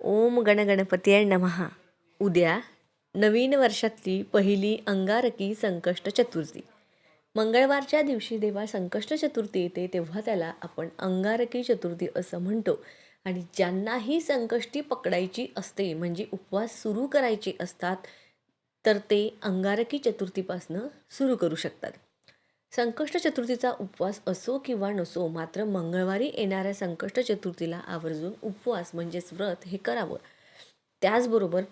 ओम गणगणपती नमहा उद्या नवीन वर्षातली पहिली अंगारकी संकष्ट चतुर्थी. मंगळवारच्या दिवशी जेव्हा संकष्ट चतुर्थी येते तेव्हा त्याला आपण अंगारकी चतुर्थी असं म्हणतो. आणि ज्यांनाही संकष्टी पकडायची असते म्हणजे उपवास सुरू करायचे असतात तर ते अंगारकी चतुर्थीपासनं सुरू करू शकतात. संकष्ट चतुर्थीचा उपवास असो किंवा नसो मात्र मंगळवारी येणाऱ्या संकष्ट चतुर्थीला आवर्जून उपवास म्हणजेच व्रत हे करावं. त्याचबरोबर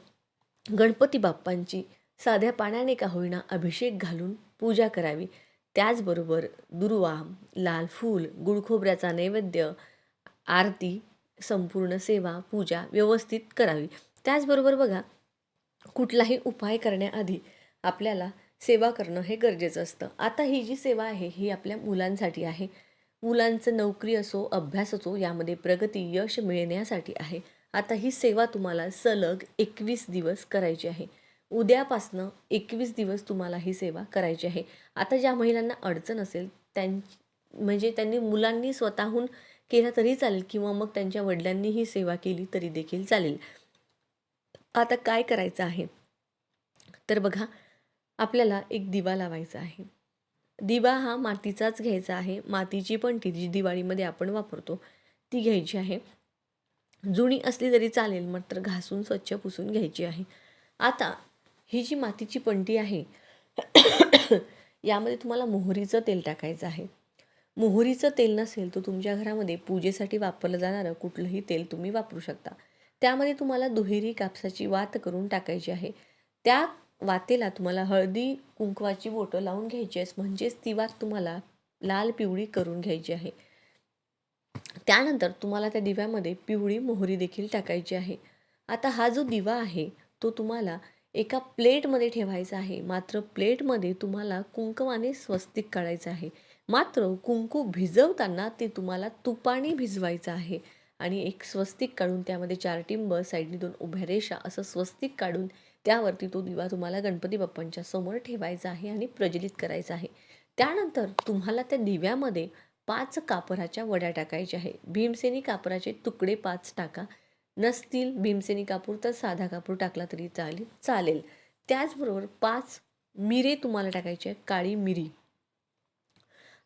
गणपती बाप्पांची साध्या पाण्याने का होईना अभिषेक घालून पूजा करावी. त्याचबरोबर दुर्वा लाल फूल गुळखोबऱ्याचा नैवेद्य आरती संपूर्ण सेवा पूजा व्यवस्थित करावी. त्याचबरोबर बघा कुठलाही उपाय करण्याआधी आपल्याला सेवा करणं हे गरजेचं असतं. आता ही जी सेवा आहे ही आपल्या मुलांसाठी आहे. मुलांचं नोकरी असो अभ्यास असो यामध्ये प्रगती यश मिळण्यासाठी आहे. आता ही सेवा तुम्हाला सलग एकवीस दिवस करायची आहे. उद्यापासनं एकवीस दिवस तुम्हाला ही सेवा करायची आहे. आता ज्या महिलांना अडचण असेल त्यां म्हणजे त्यांनी मुलांनी स्वतःहून केलं तरी चालेल किंवा मग त्यांच्या वडिलांनी ही सेवा केली तरी देखील चालेल. आता काय करायचं आहे? तर बघा आपल्याला एक दिवा लावायचा आहे. दिवा हा मातीचाच घ्यायचा आहे. मातीची पण ती जी दिवाळीमध्ये आपण वापरतो ती घ्यायची आहे. जुनी असली तरी चालेल मात्र घासून स्वच्छ पुसून घ्यायची आहे. आता ही जी मातीची पंटी आहे यामध्ये तुम्हाला मोहरीचं तेल टाकायचं आहे. मोहरीचं तेल नसेल तर तुमच्या घरामध्ये पूजेसाठी वापरलं जाणारं कुठलंही तेल तुम्ही वापरू शकता. त्यामध्ये तुम्हाला दुहेरी कापसाची वात करून टाकायची आहे. त्या वातेला तुम्हाला हळदी कुंकवाची बोटं लावून घ्यायची आहेस म्हणजेच ती वात तुम्हाला लाल पिवळी करून घ्यायची आहे. त्यानंतर तुम्हाला त्या दिव्यामध्ये पिवळी मोहरी देखील टाकायची आहे. आता हा जो दिवा आहे तो तुम्हाला एका प्लेटमध्ये ठेवायचा आहे. मात्र प्लेटमध्ये तुम्हाला कुंकवाने स्वस्तिक काढायचं आहे. मात्र कुंकू भिजवताना ते तुम्हाला तुपाने भिजवायचं आहे. आणि एक स्वस्तिक काढून त्यामध्ये चार टिंब साईडने दोन उभ्या रेषा असं स्वस्तिक काढून त्यावरती तो दिवा तुम्हाला गणपती बाप्पांच्या समोर ठेवायचा आहे आणि प्रज्वलित करायचा आहे. त्यानंतर तुम्हाला त्या दिव्यामध्ये पाच कापराच्या वड्या टाकायच्या आहे. भीमसेनी कापराचे तुकडे पाच टाका. नसतील भीमसेनी कापूर तर साधा कापूर टाकला तरी चालेल चालेल. त्याचबरोबर पाच मिरे तुम्हाला टाकायचे आहे काळी मिरी.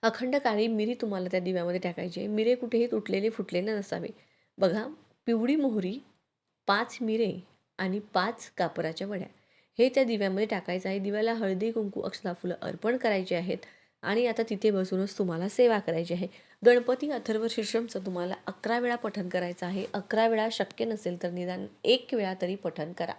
अखंड काळी मिरी तुम्हाला त्या दिव्यामध्ये टाकायची आहे. मिरे कुठेही तुटलेले फुटलेले नसावे. बघा पिवळी मोहरी पाच मिरे आणि पाच कापराच्या वड्या. हे त्या दिव्यामध्ये टाकायचं आहे. दिव्याला हळदी कुंकू अक्षता फुलं अर्पण करायचे आहेत आणि आता तिथे बसूनच तुम्हाला सेवा करायची आहे. गणपती अथर्व शीर्षमचं तुम्हाला अकरा वेळा पठन करायचं आहे. अकरा वेळा शक्य नसेल तर निदान एक वेळा तरी पठन करा.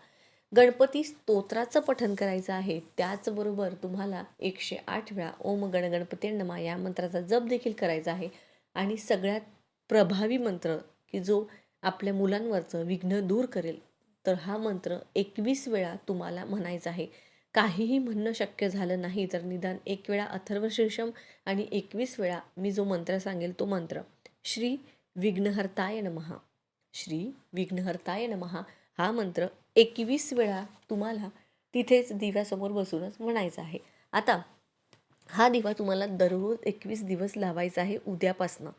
गणपती स्तोत्राचं पठन करायचं आहे. त्याचबरोबर तुम्हाला एकशे आठ वेळा ओम गणगणपती नमा या मंत्राचा जप देखील करायचा आहे. आणि सगळ्यात प्रभावी मंत्र की जो आपल्या मुलांवरचं विघ्न दूर करेल तर हा मंत्र एकवीस वेळा तुम्हाला म्हणायचा आहे. काहीही म्हणणं शक्य झालं नाही तर निदान एक वेळा अथर्व शीर्षम आणि एकवीस वेळा मी जो मंत्र सांगेल तो मंत्र श्री विघ्नहर्ताय नमहा श्री विघ्नहर्ताय नमहा हा मंत्र एकवीस वेळा तुम्हाला तिथेच दिव्यासमोर बसूनच म्हणायचा आहे. आता हा दिवा तुम्हाला दररोज एकवीस दिवस लावायचा आहे उद्यापासनं.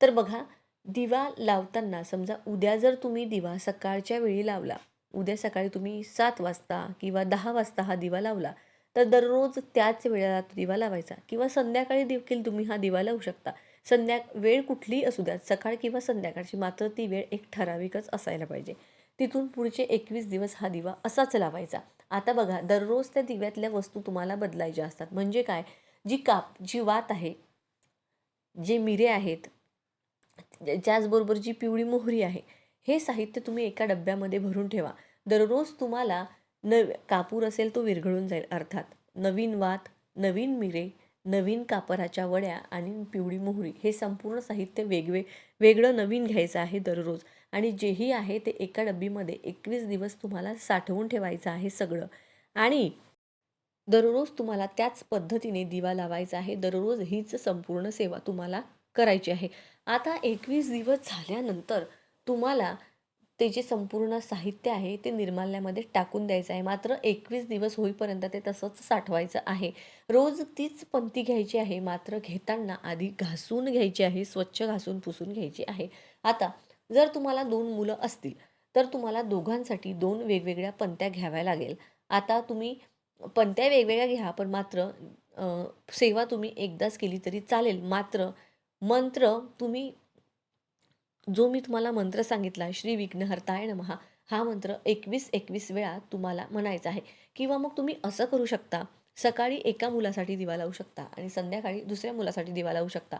तर बघा दिवा लावताना समजा उद्या जर तुम्ही दिवा सकाळच्या वेळी लावला उद्या सकाळी तुम्ही सात वाजता किंवा दहा वाजता हा दिवा लावला तर दररोज त्याच वेळेला दिवा लावायचा किंवा संध्याकाळी देखील तुम्ही हा दिवा लावू शकता. संध्या वेळ कुठलीही असू द्या सकाळ किंवा संध्याकाळची मात्र ती वेळ एक ठराविकच असायला पाहिजे. तिथून पुढचे एकवीस दिवस हा दिवा असाच लावायचा. आता बघा दररोज त्या दिव्यातल्या वस्तू तुम्हाला बदलायच्या असतात. म्हणजे काय? जी काप जी वात आहे जे मिरे आहेत त्याचबरोबर जी पिवळी मोहरी आहे हे साहित्य तुम्ही एका डब्यामध्ये भरून ठेवा. दररोज तुम्हाला न कापूर असेल तो विरघळून जाईल अर्थात नवीन वात नवीन मिरे नवीन कापराच्या वड्या आणि पिवळी मोहरी हे संपूर्ण साहित्य वेगवे वेगळं नवीन घ्यायचं आहे दररोज. आणि जेही आहे ते एका डब्बीमध्ये एकवीस दिवस तुम्हाला साठवून ठेवायचं आहे सगळं. आणि दररोज तुम्हाला त्याच पद्धतीने दिवा लावायचा आहे. दररोज हीच संपूर्ण सेवा तुम्हाला करायची आहे. आता एकवीस दिवस झाल्यानंतर तुम्हाला ते जे संपूर्ण साहित्य आहे ते निर्माल्यामध्ये टाकून द्यायचं आहे. मात्र एकवीस दिवस होईपर्यंत ते तसंच साठवायचं आहे. रोज तीच पंती घ्यायची आहे. मात्र घेताना आधी घासून घ्यायची आहे. स्वच्छ घासून पुसून घ्यायची आहे. आता जर तुम्हाला दोन मुलं असतील तर तुम्हाला दोघांसाठी दोन वेगवेगळ्या पंत्या घ्याव्या लागेल. आता तुम्ही पंत्या वेगवेगळ्या घ्या पण मात्र सेवा तुम्ही एकदाच केली तरी चालेल. मात्र मंत्र तुम्ही जो मी तुम्हाला मंत्र सांगितला श्री विघ्नहर्ताय नमः हा मंत्र एकवीस एकवीस वेळा तुम्हाला म्हणायचा आहे. किंवा मग तुम्ही असं करू शकता सकाळी एका मुलासाठी दिवा लावू शकता आणि संध्याकाळी दुसऱ्या मुलासाठी दिवा लावू शकता.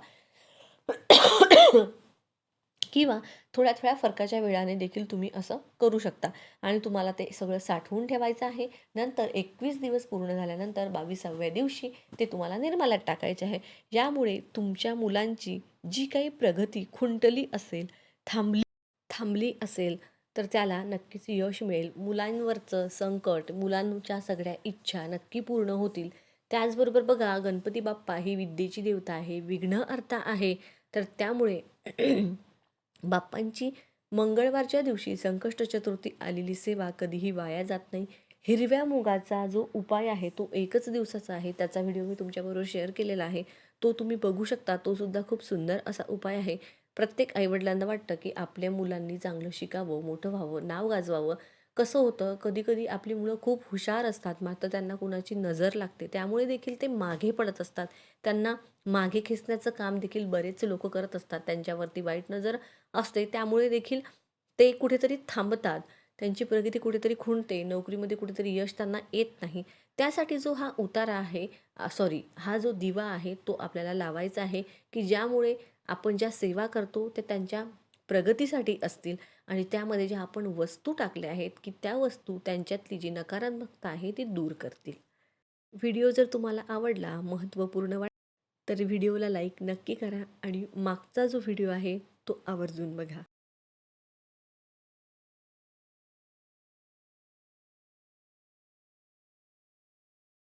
किंवा थोड्या थोड्या फरकाच्या वेळाने देखील तुम्ही असं करू शकता. आणि तुम्हाला ते सगळं साठवून ठेवायचं आहे. नंतर एकवीस दिवस पूर्ण झाल्यानंतर बावीसाव्या दिवशी ते तुम्हाला निर्माल्यात टाकायचे आहे. यामुळे तुमच्या मुलांची जी काही प्रगती खुंटली असेल थांबली थांबली असेल तर त्याला नक्कीच यश मिळेल. मुलांवरचं संकट मुलांच्या सगळ्या इच्छा नक्की पूर्ण होतील. त्याचबरोबर बघा गणपती बाप्पा ही विद्येची देवता आहे विघ्न अर्थ आहे. तर त्यामुळे बाप्पांची मंगळवारच्या दिवशी संकष्ट चतुर्थी आलेली सेवा कधीही वाया जात नाही. हिरव्या मुगाचा जो उपाय आहे तो एकच दिवसाचा आहे. त्याचा व्हिडिओ मी तुमच्याबरोबर शेअर केलेला आहे. तो तुम्ही बघू शकता. तो सुद्धा खूप सुंदर असा उपाय आहे. प्रत्येक आईवडिलांना वाटतं की आपल्या मुलांनी चांगलं शिकावं मोठं व्हावं नाव गाजवावं. कसं होतं? कधी कधी आपली मुलं खूप हुशार असतात मात्र त्यांना कुणाची नजर लागते. त्यामुळे देखील ते मागे पडत असतात. त्यांना मागे खेचण्याचं काम देखील बरेच लोक करत असतात. त्यांच्यावरती वाईट नजर असते. त्यामुळे देखील ते कुठेतरी थांबतात. त्यांची प्रगती कुठेतरी खुंटते. नोकरीमध्ये कुठेतरी यश त्यांना येत नाही. त्यासाठी जो हा उतारा आहे सॉरी हा जो दिवा आहे तो आपल्याला लावायचा आहे की ज्यामुळे आपण ज्या सेवा करतो ते त्यांच्या प्रगतीसाठी असतील आणि त्यामध्ये ज्या आपण वस्तू टाकल्या आहेत की त्या वस्तू त्यांच्यातली जी नकारात्मकता आहे ती दूर करतील. व्हिडिओ जर तुम्हाला आवडला महत्त्वपूर्ण वाट तर व्हिडिओला लाईक नक्की करा आणि मागचा जो व्हिडिओ आहे तो आवर्जून बघा.